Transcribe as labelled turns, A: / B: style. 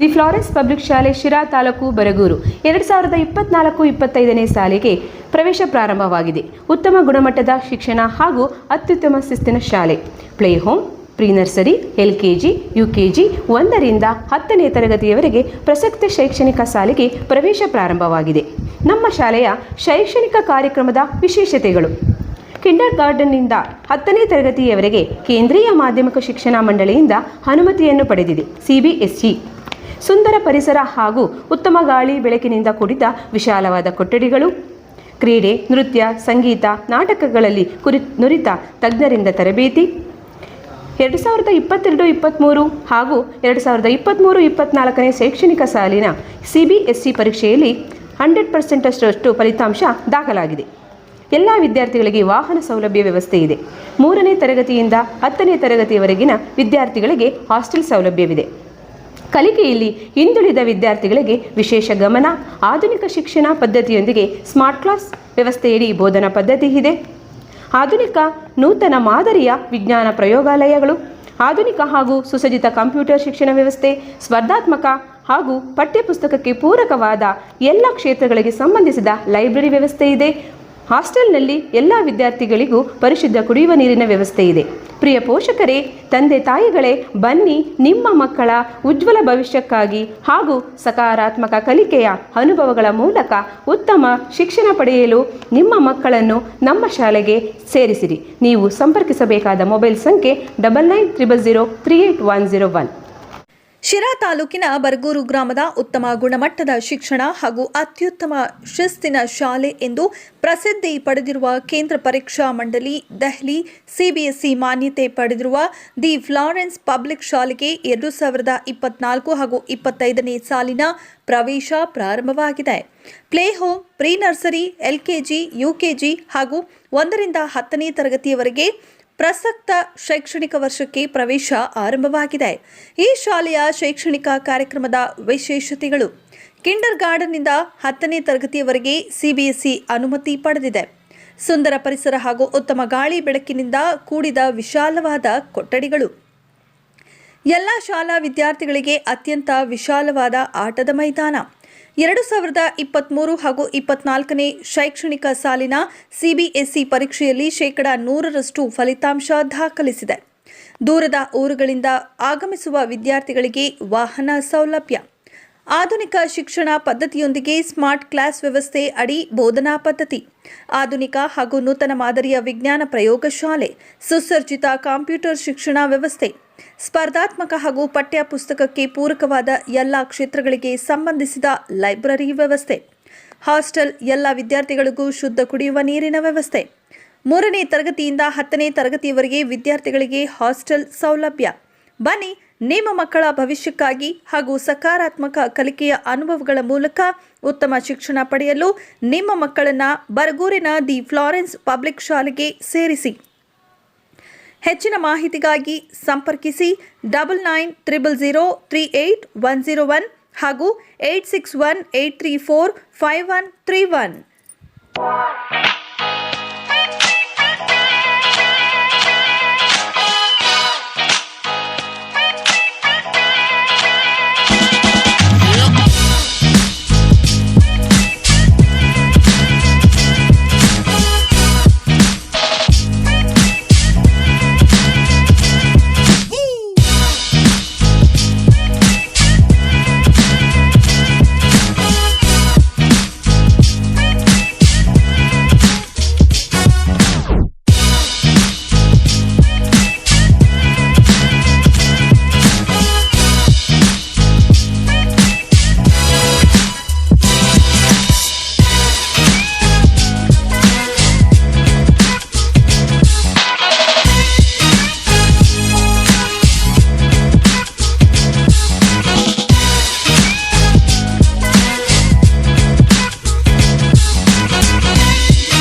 A: The Florence public ಶಾಲೆ ಶಿರಾ ತಾಲೂಕು ಬರಗೂರು. ಎರಡು ಸಾವಿರದ ಇಪ್ಪತ್ನಾಲ್ಕು ಇಪ್ಪತ್ತೈದನೇ ಸಾಲಿಗೆ ಪ್ರವೇಶ ಪ್ರಾರಂಭವಾಗಿದೆ. ಉತ್ತಮ ಗುಣಮಟ್ಟದ ಶಿಕ್ಷಣ ಹಾಗೂ ಅತ್ಯುತ್ತಮ ಶಿಸ್ತಿನ ಶಾಲೆ. Play home, pre nursery, L K G, U K G ಒಂದರಿಂದ ಹತ್ತನೇ ತರಗತಿಯವರೆಗೆ ಪ್ರಸಕ್ತ ಶೈಕ್ಷಣಿಕ ಸಾಲಿಗೆ ಪ್ರವೇಶ ಪ್ರಾರಂಭವಾಗಿದೆ. ನಮ್ಮ ಶಾಲೆಯ ಶೈಕ್ಷಣಿಕ ಕಾರ್ಯಕ್ರಮದ ವಿಶೇಷತೆಗಳು. ಕಿಂಡರ್ ಗಾರ್ಡನ್ನಿಂದ ಹತ್ತನೇ ತರಗತಿಯವರೆಗೆ ಕೇಂದ್ರೀಯ ಮಾಧ್ಯಮಿಕ ಶಿಕ್ಷಣ ಮಂಡಳಿಯಿಂದ ಅನುಮತಿಯನ್ನು ಪಡೆದಿದೆ. ಸಿಬಿಎಸ್ಇ ಸುಂದರ ಪರಿಸರ ಹಾಗೂ ಉತ್ತಮ ಗಾಳಿ ಬೆಳಕಿನಿಂದ ಕೂಡಿದ ವಿಶಾಲವಾದ ಕೊಠಡಿಗಳು. ಕ್ರೀಡೆ, ನೃತ್ಯ, ಸಂಗೀತ, ನಾಟಕಗಳಲ್ಲಿ ಕುರಿ ನುರಿತ ತಜ್ಞರಿಂದ ತರಬೇತಿ. ಎರಡು ಸಾವಿರದ ಇಪ್ಪತ್ತೆರಡು ಇಪ್ಪತ್ತ್ಮೂರು ಹಾಗೂ ಎರಡು ಸಾವಿರದ ಇಪ್ಪತ್ತ್ಮೂರು ಇಪ್ಪತ್ತ್ನಾಲ್ಕನೇ ಶೈಕ್ಷಣಿಕ ಸಾಲಿನ ಸಿ ಬಿ ಎಸ್ ಸಿ ಪರೀಕ್ಷೆಯಲ್ಲಿ ಹಂಡ್ರೆಡ್ ಪರ್ಸೆಂಟಷ್ಟು ಫಲಿತಾಂಶ ದಾಖಲಾಗಿದೆ. ಎಲ್ಲ ವಿದ್ಯಾರ್ಥಿಗಳಿಗೆ ವಾಹನ ಸೌಲಭ್ಯ ವ್ಯವಸ್ಥೆ ಇದೆ. ಮೂರನೇ ತರಗತಿಯಿಂದ ಹತ್ತನೇ ತರಗತಿಯವರೆಗಿನ ವಿದ್ಯಾರ್ಥಿಗಳಿಗೆ ಹಾಸ್ಟೆಲ್ ಸೌಲಭ್ಯವಿದೆ. ಕಲಿಕೆಯಲ್ಲಿ ಹಿಂದುಳಿದ ವಿದ್ಯಾರ್ಥಿಗಳಿಗೆ ವಿಶೇಷ ಗಮನ, ಆಧುನಿಕ ಶಿಕ್ಷಣ ಪದ್ಧತಿಯೊಂದಿಗೆ ಸ್ಮಾರ್ಟ್ ಕ್ಲಾಸ್ ವ್ಯವಸ್ಥೆಯಡಿ ಬೋಧನಾ ಪದ್ಧತಿ ಇದೆ. ಆಧುನಿಕ ನೂತನ ಮಾದರಿಯ ವಿಜ್ಞಾನ ಪ್ರಯೋಗಾಲಯಗಳು, ಆಧುನಿಕ ಹಾಗೂ ಸುಸಜ್ಜಿತ ಕಂಪ್ಯೂಟರ್ ಶಿಕ್ಷಣ ವ್ಯವಸ್ಥೆ, ಸ್ಪರ್ಧಾತ್ಮಕ ಹಾಗೂ ಪಠ್ಯಪುಸ್ತಕಕ್ಕೆ ಪೂರಕವಾದ ಎಲ್ಲ ಕ್ಷೇತ್ರಗಳಿಗೆ ಸಂಬಂಧಿಸಿದ ಲೈಬ್ರರಿ ವ್ಯವಸ್ಥೆ ಇದೆ. ಹಾಸ್ಟೆಲ್ನಲ್ಲಿ ಎಲ್ಲ ವಿದ್ಯಾರ್ಥಿಗಳಿಗೂ ಪರಿಶುದ್ಧ ಕುಡಿಯುವ ನೀರಿನ ವ್ಯವಸ್ಥೆ ಇದೆ. ಪ್ರಿಯ ಪೋಷಕರೇ, ತಂದೆ ತಾಯಿಗಳೇ, ಬನ್ನಿ ನಿಮ್ಮ ಮಕ್ಕಳ ಉಜ್ವಲ ಭವಿಷ್ಯಕ್ಕಾಗಿ ಹಾಗೂ ಸಕಾರಾತ್ಮಕ ಕಲಿಕೆಯ ಅನುಭವಗಳ ಮೂಲಕ ಉತ್ತಮ ಶಿಕ್ಷಣ ಪಡೆಯಲು ನಿಮ್ಮ ಮಕ್ಕಳನ್ನು ನಮ್ಮ ಶಾಲೆಗೆ ಸೇರಿಸಿರಿ. ನೀವು ಸಂಪರ್ಕಿಸಬೇಕಾದ ಮೊಬೈಲ್ ಸಂಖ್ಯೆ double nine triple zero three eight one zero one
B: Sira ತಾಲೂಕಿನ ಬರಗೂರು ಗ್ರಾಮದ ಉತ್ತಮ ಗುಣಮಟ್ಟದ ಶಿಕ್ಷಣ ಹಾಗೂ ಅತ್ಯುತ್ತಮ ಶಿಸ್ತಿನ ಶಾಲೆ ಎಂದು ಪ್ರಸಿದ್ಧಿ ಪಡೆದಿರುವ ಕೇಂದ್ರ ಪರೀಕ್ಷಾ ಮಂಡಳಿ ದೆಹಲಿ ಸಿಬಿಎಸ್ಇ ಮಾನ್ಯತೆ ಪಡೆದಿರುವ ದಿ ಫ್ಲಾರೆನ್ಸ್ ಪಬ್ಲಿಕ್ ಶಾಲೆಗೆ ಎರಡು ಸಾವಿರದ ಇಪ್ಪತ್ನಾಲ್ಕು ಹಾಗೂ ಇಪ್ಪತ್ತೈದನೇ ಸಾಲಿನ ಪ್ರವೇಶ ಪ್ರಾರಂಭವಾಗಿದೆ. Play home, pre nursery, LKG, UKG ಹಾಗೂ ಒಂದರಿಂದ ಹತ್ತನೇ ತರಗತಿಯವರೆಗೆ ಪ್ರಸಕ್ತ ಶೈಕ್ಷಣಿಕ ವರ್ಷಕ್ಕೆ ಪ್ರವೇಶ ಆರಂಭವಾಗಿದೆ. ಈ ಶಾಲೆಯ ಶೈಕ್ಷಣಿಕ ಕಾರ್ಯಕ್ರಮದ ವಿಶೇಷತೆಗಳು. ಕಿಂಡರ್ ಗಾರ್ಡನ್ನಿಂದ ಹತ್ತನೇ ತರಗತಿಯವರೆಗೆ ಸಿಬಿಎಸ್ಇ ಅನುಮತಿ ಪಡೆದಿದೆ. ಸುಂದರ ಪರಿಸರ ಹಾಗೂ ಉತ್ತಮ ಗಾಳಿ ಬೆಳಕಿನಿಂದ ಕೂಡಿದ ವಿಶಾಲವಾದ ಕೊಠಡಿಗಳು. ಎಲ್ಲ ಶಾಲಾ ವಿದ್ಯಾರ್ಥಿಗಳಿಗೆ ಅತ್ಯಂತ ವಿಶಾಲವಾದ ಆಟದ ಮೈದಾನ. ಎರಡು ಸಾವಿರದ ಇಪ್ಪತ್ತ್ಮೂರು ಹಾಗೂ ಇಪ್ಪತ್ನಾಲ್ಕನೇ ಶೈಕ್ಷಣಿಕ ಸಾಲಿನ ಸಿಬಿಎಸ್ಇ ಪರೀಕ್ಷೆಯಲ್ಲಿ ಶೇಕಡ ನೂರರಷ್ಟು ಫಲಿತಾಂಶ ದಾಖಲಿಸಿದೆ. ದೂರದ ಊರುಗಳಿಂದ ಆಗಮಿಸುವ ವಿದ್ಯಾರ್ಥಿಗಳಿಗೆ ವಾಹನ ಸೌಲಭ್ಯ. ಆಧುನಿಕ ಶಿಕ್ಷಣ ಪದ್ಧತಿಯೊಂದಿಗೆ ಸ್ಮಾರ್ಟ್ ಕ್ಲಾಸ್ ವ್ಯವಸ್ಥೆ ಅಡಿ ಬೋಧನಾ ಪದ್ಧತಿ. ಆಧುನಿಕ ಹಾಗೂ ನೂತನ ಮಾದರಿಯ ವಿಜ್ಞಾನ ಪ್ರಯೋಗಶಾಲೆ. ಸುಸರ್ಜಿತ ಕಂಪ್ಯೂಟರ್ ಶಿಕ್ಷಣ ವ್ಯವಸ್ಥೆ. ಸ್ಪರ್ಧಾತ್ಮಕ ಹಾಗೂ ಪಠ್ಯ ಪುಸ್ತಕಕ್ಕೆ ಪೂರಕವಾದ ಎಲ್ಲ ಕ್ಷೇತ್ರಗಳಿಗೆ ಸಂಬಂಧಿಸಿದ ಲೈಬ್ರರಿ ವ್ಯವಸ್ಥೆ. ಹಾಸ್ಟೆಲ್ ಎಲ್ಲ ವಿದ್ಯಾರ್ಥಿಗಳಿಗೂ ಶುದ್ಧ ಕುಡಿಯುವ ನೀರಿನ ವ್ಯವಸ್ಥೆ. ಮೂರನೇ ತರಗತಿಯಿಂದ ಹತ್ತನೇ ತರಗತಿಯವರೆಗೆ ವಿದ್ಯಾರ್ಥಿಗಳಿಗೆ ಹಾಸ್ಟೆಲ್ ಸೌಲಭ್ಯ. ಬನ್ನಿ, ನಿಮ್ಮ ಮಕ್ಕಳ ಭವಿಷ್ಯಕ್ಕಾಗಿ ಹಾಗೂ ಸಕಾರಾತ್ಮಕ ಕಲಿಕೆಯ ಅನುಭವಗಳ ಮೂಲಕ ಉತ್ತಮ ಶಿಕ್ಷಣ ಪಡೆಯಲು ನಿಮ್ಮ ಮಕ್ಕಳನ್ನು ಬರಗೂರಿನ ದಿ ಫ್ಲಾರೆನ್ಸ್ ಪಬ್ಲಿಕ್ ಶಾಲೆಗೆ ಸೇರಿಸಿ. ಹೆಚ್ಚಿನ ಮಾಹಿತಿಗಾಗಿ ಸಂಪರ್ಕಿಸಿ double nine triple zero three eight one zero one ಹಾಗೂ eight six one eight three four five one three one.